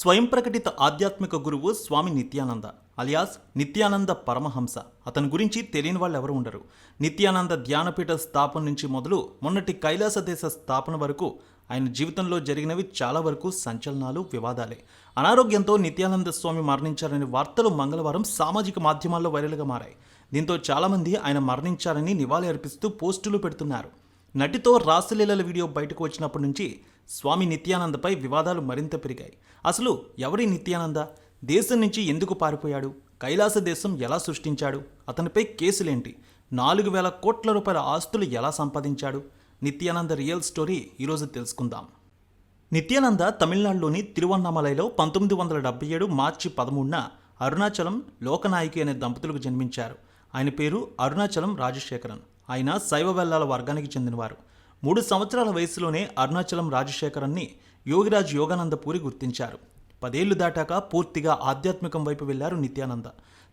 స్వయం ప్రకటిత ఆధ్యాత్మిక గురువు స్వామి నిత్యానంద అలియాస్ నిత్యానంద పరమహంస. అతని గురించి తెలియని వాళ్ళు ఎవరు ఉండరు. నిత్యానంద ధ్యానపీఠ స్థాపన నుంచి మొదలు మొన్నటి కైలాస దేశ స్థాపన వరకు ఆయన జీవితంలో జరిగినవి చాలా వరకు సంచలనాలు వివాదాలే. అనారోగ్యంతో నిత్యానంద స్వామి మరణించారనే వార్తలు మంగళవారం సామాజిక మాధ్యమాల్లో వైరల్గా మారాయి. దీంతో చాలామంది ఆయన మరణించారని నివాళి అర్పిస్తూ పోస్టులు పెడుతున్నారు. నటితో రాసలీలల వీడియో బయటకు వచ్చినప్పటి నుంచి స్వామి నిత్యానందపై వివాదాలు మరింత పెరిగాయి. అసలు ఎవరి నిత్యానంద? దేశం నుంచి ఎందుకు పారిపోయాడు? కైలాస దేశం ఎలా సృష్టించాడు? అతనిపై కేసులేంటి? నాలుగు వేల కోట్ల రూపాయల ఆస్తులు ఎలా సంపాదించాడు? నిత్యానంద రియల్ స్టోరీ ఈరోజు తెలుసుకుందాం. నిత్యానంద తమిళనాడులోని తిరువన్నామలైలో పంతొమ్మిది వందల డెబ్బై ఏడు మార్చి పదమూడున అరుణాచలం లోకనాయకి అనే దంపతులకు జన్మించారు. ఆయన పేరు అరుణాచలం రాజశేఖరన్. ఆయన శైవ వెల్లాల వర్గానికి చెందినవారు. మూడు సంవత్సరాల వయసులోనే అరుణాచలం రాజశేఖరన్ని యోగిరాజ్ యోగానందపూరి గుర్తించారు. పదేళ్ళు దాటాక పూర్తిగా ఆధ్యాత్మికం వైపు వెళ్ళారు నిత్యానంద.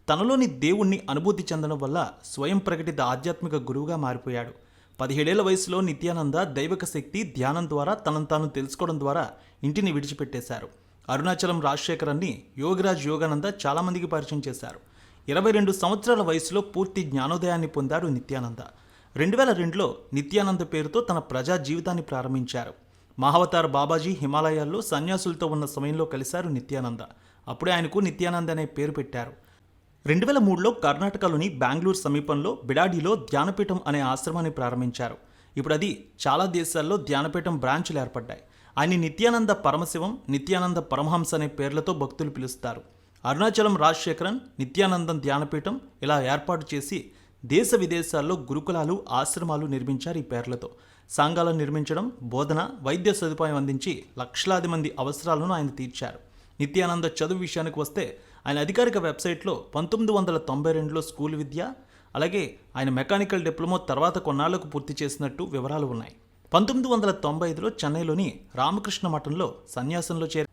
తనలోని దేవుణ్ణి అనుభూతి చెందడం వల్ల స్వయం ప్రకటిత ఆధ్యాత్మిక గురువుగా మారిపోయాడు. పదిహేడేళ్ళ వయసులో నిత్యానంద దైవక శక్తి ధ్యానం ద్వారా తనను తాను తెలుసుకోవడం ద్వారా ఇంటిని విడిచిపెట్టేశారు. అరుణాచలం రాజశేఖరన్ని యోగిరాజ్ యోగానంద చాలామందికి పరిచయం చేశారు. ఇరవై రెండు సంవత్సరాల వయసులో పూర్తి జ్ఞానోదయాన్ని పొందారు నిత్యానంద. రెండు వేల రెండులో నిత్యానంద పేరుతో తన ప్రజా జీవితాన్ని ప్రారంభించారు. మహావతార్ బాబాజీ హిమాలయాల్లో సన్యాసులతో ఉన్న సమయంలో కలిశారు నిత్యానంద. అప్పుడే ఆయనకు నిత్యానంద అనే పేరు పెట్టారు. రెండు వేల మూడులో కర్ణాటకలోని బెంగళూరు సమీపంలో బిడాడిలో ధ్యానపీఠం అనే ఆశ్రమాన్ని ప్రారంభించారు. ఇప్పుడు అది చాలా దేశాల్లో ధ్యానపీఠం బ్రాంచ్లు ఏర్పడ్డాయి. ఆయన నిత్యానంద పరమశివం నిత్యానంద పరమహంస అనే పేర్లతో భక్తులు పిలుస్తారు. అరుణాచలం రాజశేఖరన్ నిత్యానందం ధ్యానపీఠం ఇలా ఏర్పాటు చేసి దేశ విదేశాల్లో గురుకులాలు ఆశ్రమాలు నిర్మించారు ఈ పేర్లతో. సంఘాలను నిర్మించడం బోధన వైద్య సదుపాయం అందించి లక్షలాది మంది అవసరాలను ఆయన తీర్చారు. నిత్యానంద చదువు విషయానికి వస్తే ఆయన అధికారిక వెబ్సైట్లో పంతొమ్మిది వందల తొంభై రెండులో స్కూల్ విద్య అలాగే ఆయన మెకానికల్ డిప్లొమా తర్వాత కొన్నాళ్ళకు పూర్తి చేసినట్టు వివరాలు ఉన్నాయి. పంతొమ్మిది వందల తొంభై ఐదులో చెన్నైలోని రామకృష్ణ మఠంలో సన్యాసంలో చేరారు.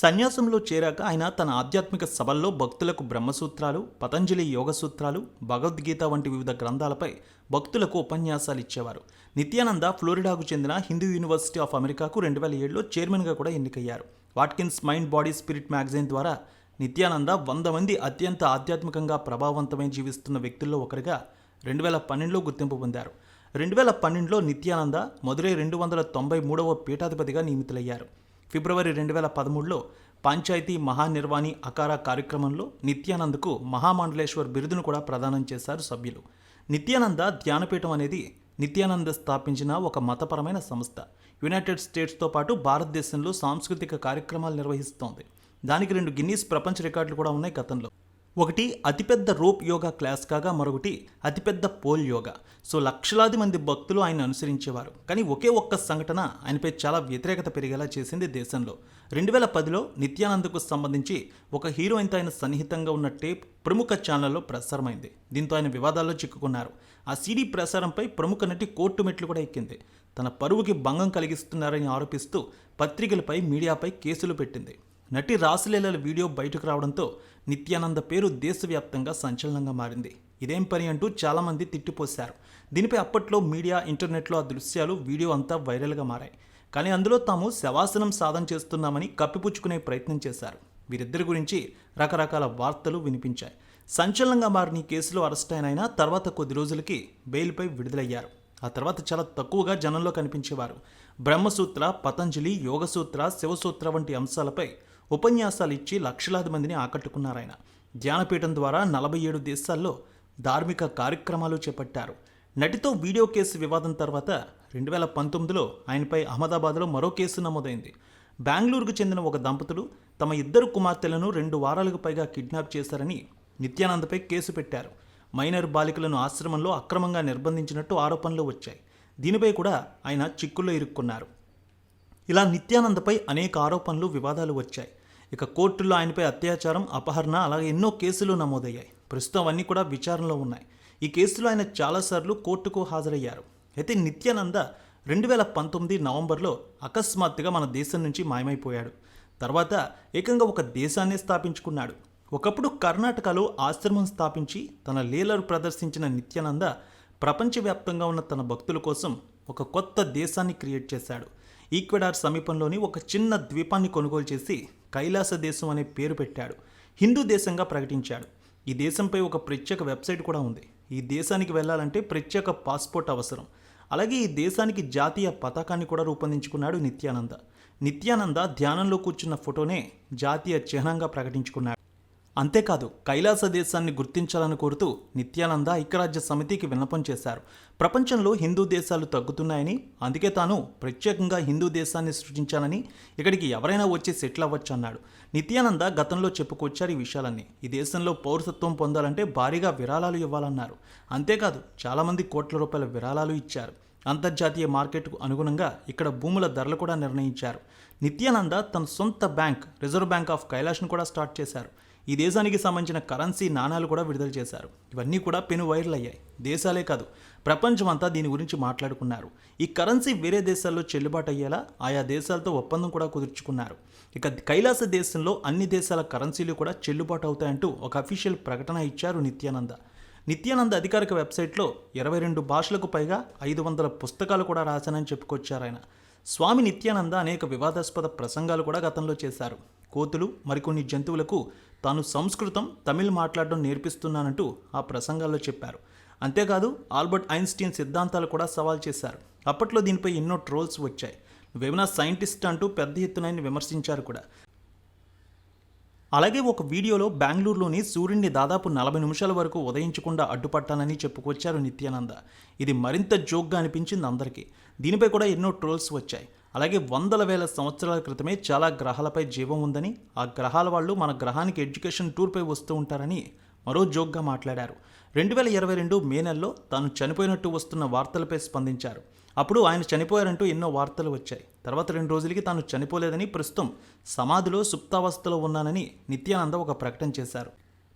సన్యాసంలో చేరాక ఆయన తన ఆధ్యాత్మిక సభల్లో భక్తులకు బ్రహ్మసూత్రాలు పతంజలి యోగ సూత్రాలు భగవద్గీత వంటి వివిధ గ్రంథాలపై భక్తులకు ఉపన్యాసాలు ఇచ్చేవారు. నిత్యానంద ఫ్లోరిడాకు చెందిన హిందూ యూనివర్సిటీ ఆఫ్ అమెరికాకు రెండు వేల ఏడులో చైర్మన్గా కూడా ఎన్నికయ్యారు. Watkins mind body spirit magazine ద్వారా నిత్యానంద వంద మంది అత్యంత ఆధ్యాత్మికంగా ప్రభావవంతమై జీవిస్తున్న వ్యక్తుల్లో ఒకరిగా రెండు వేల పన్నెండులో గుర్తింపు పొందారు. రెండు వేల పన్నెండులో నిత్యానంద మొదలై రెండు వందల తొంభై మూడవ పీఠాధిపతిగా నియమితులయ్యారు. ఫిబ్రవరి రెండు వేల పదమూడులో పంచాయతీ మహానిర్వాణి అకార కార్యక్రమంలో నిత్యానందకు మహామండలేశ్వర్ బిరుదును కూడా ప్రదానం చేశారు సభ్యులు. నిత్యానంద ధ్యానపీఠం అనేది నిత్యానంద స్థాపించిన ఒక మతపరమైన సంస్థ. యునైటెడ్ స్టేట్స్తో పాటు భారతదేశంలో సాంస్కృతిక కార్యక్రమాలు నిర్వహిస్తోంది. దానికి రెండు గిన్నీస్ ప్రపంచ రికార్డులు కూడా ఉన్నాయి గతంలో. ఒకటి అతిపెద్ద రోప్ యోగా క్లాస్ కాగా మరొకటి అతిపెద్ద పోల్ యోగా. సో లక్షలాది మంది భక్తులు ఆయన అనుసరించేవారు. కానీ ఒకే ఒక్క సంఘటన ఆయనపై చాలా వ్యతిరేకత పెరిగేలా చేసింది దేశంలో. రెండు వేల పదిలో నిత్యానందకు సంబంధించి ఒక హీరోయిన్తో ఆయన సన్నిహితంగా ఉన్న టేప్ ప్రముఖ ఛానల్లో ప్రసారమైంది. దీంతో ఆయన వివాదాల్లో చిక్కుకున్నారు. ఆ సీడీ ప్రసారంపై ప్రముఖ నటి కోర్టు మెట్లు కూడా ఎక్కింది. తన పరువుకి భంగం కలిగిస్తున్నారని ఆరోపిస్తూ పత్రికలపై మీడియాపై కేసులు పెట్టింది. నటి రాసలీలల వీడియో బయటకు రావడంతో నిత్యానంద పేరు దేశవ్యాప్తంగా సంచలనంగా మారింది. ఇదేం పని అంటూ చాలామంది తిట్టిపోశారు. దీనిపై అప్పట్లో మీడియా ఇంటర్నెట్లో ఆ దృశ్యాలు వీడియో అంతా వైరల్గా మారాయి. కానీ అందులో తాము శవాసనం సాధన చేస్తున్నామని కప్పిపుచ్చుకునే ప్రయత్నం చేశారు. వీరిద్దరి గురించి రకరకాల వార్తలు వినిపించాయి. సంచలనంగా మారిన కేసులో అరెస్ట్ అయిన తర్వాత కొద్ది రోజులకి బెయిల్పై విడుదలయ్యారు. ఆ తర్వాత చాలా తక్కువగా జనంలో కనిపించేవారు. బ్రహ్మసూత్ర పతంజలి యోగసూత్ర శివసూత్ర వంటి అంశాలపై ఉపన్యాసాలు ఇచ్చి లక్షలాది మందిని ఆకట్టుకున్నారాయన. ధ్యానపీఠం ద్వారా నలభై ఏడు దేశాల్లో ధార్మిక కార్యక్రమాలు చేపట్టారు. నటితో వీడియో కేసు వివాదం తర్వాత రెండు వేల పంతొమ్మిదిలో ఆయనపై అహ్మదాబాద్లో మరో కేసు నమోదైంది. బెంగళూరుకు చెందిన ఒక దంపతులు తమ ఇద్దరు కుమార్తెలను రెండు వారాలకు పైగా కిడ్నాప్ చేశారని నిత్యానందపై కేసు పెట్టారు. మైనర్ బాలికలను ఆశ్రమంలో అక్రమంగా నిర్బంధించినట్టు ఆరోపణలు వచ్చాయి. దీనిపై కూడా ఆయన చిక్కుల్లో ఇరుక్కున్నారు. ఇలా నిత్యానందపై అనేక ఆరోపణలు వివాదాలు వచ్చాయి. ఇక కోర్టుల్లో ఆయనపై అత్యాచారం అపహరణ అలాగే ఎన్నో కేసులు నమోదయ్యాయి. ప్రస్తుతం అవన్నీ కూడా విచారణలో ఉన్నాయి. ఈ కేసులో ఆయన చాలాసార్లు కోర్టుకు హాజరయ్యారు. అయితే నిత్యానంద రెండు వేల పంతొమ్మిది నవంబర్లో అకస్మాత్తుగా మన దేశం నుంచి మాయమైపోయాడు. తర్వాత ఏకంగా ఒక దేశాన్నే స్థాపించుకున్నాడు. ఒకప్పుడు కర్ణాటకలో ఆశ్రమం స్థాపించి తన లీలలు ప్రదర్శించిన నిత్యానంద ప్రపంచవ్యాప్తంగా ఉన్న తన భక్తుల కోసం ఒక కొత్త దేశాన్ని క్రియేట్ చేశాడు. ఈక్వెడార్ సమీపంలోని ఒక చిన్న ద్వీపాన్ని కొనుగోలు చేసి కైలాస దేశం అనే పేరు పెట్టాడు. హిందూ దేశంగా ప్రకటించాడు. ఈ దేశంపై ఒక ప్రత్యేక వెబ్సైట్ కూడా ఉంది. ఈ దేశానికి వెళ్ళాలంటే ప్రత్యేక పాస్పోర్ట్ అవసరం. అలాగే ఈ దేశానికి జాతీయ పతాకాన్ని కూడా రూపొందించుకున్నాడు నిత్యానంద. నిత్యానంద ధ్యానంలో కూర్చున్న ఫోటోనే జాతీయ చిహ్నంగా ప్రకటించుకున్నాడు. అంతేకాదు కైలాస దేశాన్ని గుర్తించాలని కోరుతూ నిత్యానంద ఐక్యరాజ్య సమితికి విన్నపం చేశారు. ప్రపంచంలో హిందూ దేశాలు తగ్గుతున్నాయని అందుకే తాను ప్రత్యేకంగా హిందూ దేశాన్ని సృష్టించానని ఇక్కడికి ఎవరైనా వచ్చి సెటిల్ అవ్వచ్చు అన్నాడు నిత్యానంద గతంలో చెప్పుకొచ్చారు ఈ విషయాలన్నీ. ఈ దేశంలో పౌరసత్వం పొందాలంటే భారీగా విరాళాలు ఇవ్వాలన్నారు. అంతేకాదు చాలామంది కోట్ల రూపాయల విరాళాలు ఇచ్చారు. అంతర్జాతీయ మార్కెట్కు అనుగుణంగా ఇక్కడ భూముల ధరలు కూడా నిర్ణయించారు. నిత్యానంద తన సొంత బ్యాంక్ రిజర్వ్ బ్యాంక్ ఆఫ్ కైలాష్ను కూడా స్టార్ట్ చేశారు. ఈ దేశానికి సంబంధించిన కరెన్సీ నాణాలు కూడా విడుదల చేశారు. ఇవన్నీ కూడా పెను వైరల్ అయ్యాయి. దేశాలే కాదు ప్రపంచమంతా దీని గురించి మాట్లాడుకున్నారు. ఈ కరెన్సీ వేరే దేశాల్లో చెల్లుబాటు అయ్యేలా ఆయా దేశాలతో ఒప్పందం కూడా కుదుర్చుకున్నారు. ఇక కైలాస దేశంలో అన్ని దేశాల కరెన్సీలు కూడా చెల్లుబాటు అవుతాయంటూ ఒక అఫీషియల్ ప్రకటన ఇచ్చారు నిత్యానంద. నిత్యానంద అధికారిక వెబ్సైట్లో ఇరవై రెండు భాషలకు పైగా ఐదు వందల పుస్తకాలు కూడా రాశానని చెప్పుకొచ్చారు ఆయన. స్వామి నిత్యానంద అనేక వివాదాస్పద ప్రసంగాలు కూడా గతంలో చేశారు. కోతులు మరికొన్ని జంతువులకు తాను సంస్కృతం తమిళ్ మాట్లాడడం నేర్పిస్తున్నానంటూ ఆ ప్రసంగాల్లో చెప్పారు. అంతేకాదు ఆల్బర్ట్ ఐన్స్టీన్ సిద్ధాంతాలు కూడా సవాల్ చేశారు. అప్పట్లో దీనిపై ఎన్నో ట్రోల్స్ వచ్చాయి. నువ్వేమైనా సైంటిస్ట్ అంటూ పెద్ద ఎత్తున విమర్శించారు కూడా. అలాగే ఒక వీడియోలో బెంగళూరులోని సూర్యుడిని దాదాపు నలభై నిమిషాల వరకు ఉదయించకుండా అడ్డుపట్టానని చెప్పుకొచ్చారు నిత్యానంద. ఇది మరింత జోక్గా అనిపించింది అందరికీ. దీనిపై కూడా ఎన్నో ట్రోల్స్ వచ్చాయి. అలాగే వందల వేల సంవత్సరాల క్రితమే చాలా గ్రహాలపై జీవం ఉందని ఆ గ్రహాల వాళ్ళు మన గ్రహానికి ఎడ్యుకేషన్ టూర్పై వస్తూ ఉంటారని మరో జోక్గా మాట్లాడారు. రెండు వేల ఇరవై రెండు మే నెలలో తాను చనిపోయినట్టు వస్తున్న వార్తలపై స్పందించారు. అప్పుడు ఆయన చనిపోయారంటూ ఎన్నో వార్తలు వచ్చాయి. తర్వాత రెండు రోజులకి తాను చనిపోలేదని ప్రస్తుతం సమాధిలో సుప్తావస్థలో ఉన్నానని నిత్యానంద ఒక ప్రకటన చేశారు.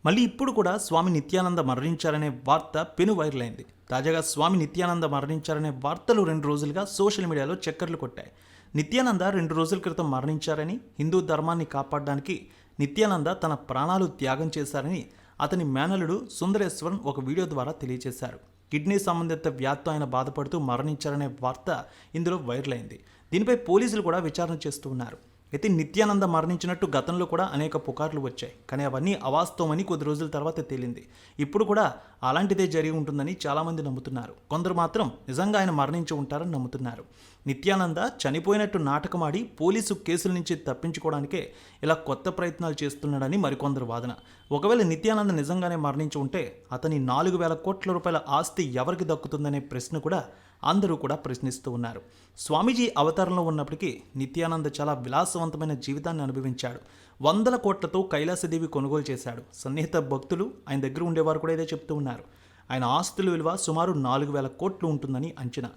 మళ్ళీ ఇప్పుడు కూడా స్వామి నిత్యానంద మరణించారనే వార్త పెను వైరల్ అయింది. తాజాగా స్వామి నిత్యానంద మరణించారనే వార్తలు రెండు రోజులుగా సోషల్ మీడియాలో చక్కర్లు కొట్టాయి. నిత్యానంద రెండు రోజుల క్రితం మరణించారని హిందూ ధర్మాన్ని కాపాడడానికి నిత్యానంద తన ప్రాణాలు త్యాగం చేశారని అతని మేనలుడు సుందరేశ్వరన్ ఒక వీడియో ద్వారా తెలియజేశారు. కిడ్నీ సంబంధిత వ్యాధితో ఆయన బాధపడుతూ మరణించారనే వార్త ఇందులో వైరల్ అయింది. దీనిపై పోలీసులు కూడా విచారణ చేస్తూ ఉన్నారు. అయితే నిత్యానంద మరణించినట్టు గతంలో కూడా అనేక పుకార్లు వచ్చాయి. కానీ అవన్నీ అవాస్తవమని కొద్ది రోజుల తర్వాత తేలింది. ఇప్పుడు కూడా అలాంటిదే జరిగి ఉంటుందని చాలామంది నమ్ముతున్నారు. కొందరు మాత్రం నిజంగా ఆయన మరణించి ఉంటారని నమ్ముతున్నారు. నిత్యానంద చనిపోయినట్టు నాటకమాడి పోలీసు కేసుల నుంచి తప్పించుకోవడానికే ఇలా కొత్త ప్రయత్నాలు చేస్తున్నాడని మరికొందరు వాదన. ఒకవేళ నిత్యానంద నిజంగానే మరణించి ఉంటే అతని నాలుగు వేల కోట్ల రూపాయల ఆస్తి ఎవరికి దక్కుతుందనే ప్రశ్న కూడా అందరూ కూడా ప్రశ్నిస్తూ ఉన్నారు. స్వామీజీ అవతారంలో ఉన్నప్పటికీ నిత్యానంద చాలా విలాసవంతమైన జీవితాన్ని అనుభవించాడు. వందల కోట్లతో కైలాసదేవి కొనుగోలు చేశాడు. సన్నిహిత భక్తులు ఆయన దగ్గర ఉండేవారు కూడా ఇదే చెప్తూ ఉన్నారు. ఆయన ఆస్తుల విలువ సుమారు నాలుగు వేల కోట్లు ఉంటుందని అంచనా.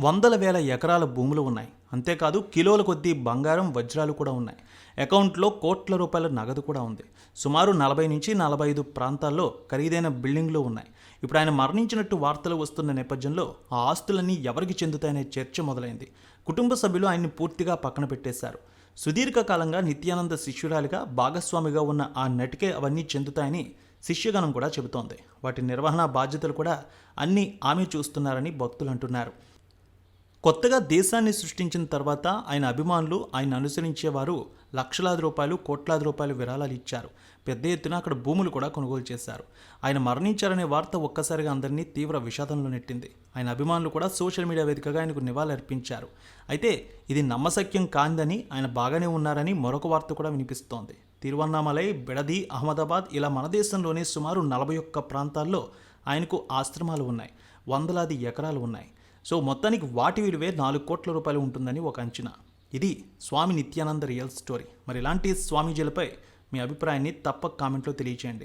వందల వేల ఎకరాల భూములు ఉన్నాయి. అంతేకాదు కిలోల కొద్దీ బంగారం వజ్రాలు కూడా ఉన్నాయి. అకౌంట్లో కోట్ల రూపాయల నగదు కూడా ఉంది. సుమారు నలభై నుంచి నలభై ఐదు ప్రాంతాల్లో ఖరీదైన బిల్డింగ్లు ఉన్నాయి. ఇప్పుడు ఆయన మరణించినట్టు వార్తలు వస్తున్న నేపథ్యంలో ఆ ఆస్తులన్నీ ఎవరికి చెందుతాయనే చర్చ మొదలైంది. కుటుంబ సభ్యులు ఆయన్ని పూర్తిగా పక్కన పెట్టేశారు. సుదీర్ఘకాలంగా నిత్యానంద శిష్యురాలిగా భాగస్వామిగా ఉన్న ఆ నటికే అవన్నీ చెందుతాయని శిష్యగణం కూడా చెబుతోంది. వాటి నిర్వహణ బాధ్యతలు కూడా అన్నీ ఆమె చూస్తున్నారని భక్తులు అంటున్నారు. కొత్తగా దేశాన్ని సృష్టించిన తర్వాత ఆయన అభిమానులు ఆయన అనుసరించేవారు లక్షలాది రూపాయలు కోట్లాది రూపాయలు విరాళాలు ఇచ్చారు. పెద్ద ఎత్తున అక్కడ భూములు కూడా కొనుగోలు చేశారు. ఆయన మరణించారనే వార్త ఒక్కసారిగా అందరినీ తీవ్ర విషాదంలో నెట్టింది. ఆయన అభిమానులు కూడా సోషల్ మీడియా వేదికగా ఆయనకు నివాళులర్పించారు. అయితే ఇది నమ్మశక్యం కాందని ఆయన బాగానే ఉన్నారని మరొక వార్త కూడా వినిపిస్తోంది. తిరువన్నామలై బిడది అహ్మదాబాద్ ఇలా మన దేశంలోనే సుమారు నలభై ఒక్క ప్రాంతాల్లో ఆయనకు ఆశ్రమాలు ఉన్నాయి. వందలాది ఎకరాలు ఉన్నాయి. సో మొత్తానికి వాటి విలువే నాలుగు కోట్ల రూపాయలు ఉంటుందని ఒక అంచనా. ఇది స్వామి నిత్యానంద రియల్ స్టోరీ. మరి ఇలాంటి స్వామీజీలపై మీ అభిప్రాయాన్ని తప్పక కామెంట్లో తెలియచేయండి.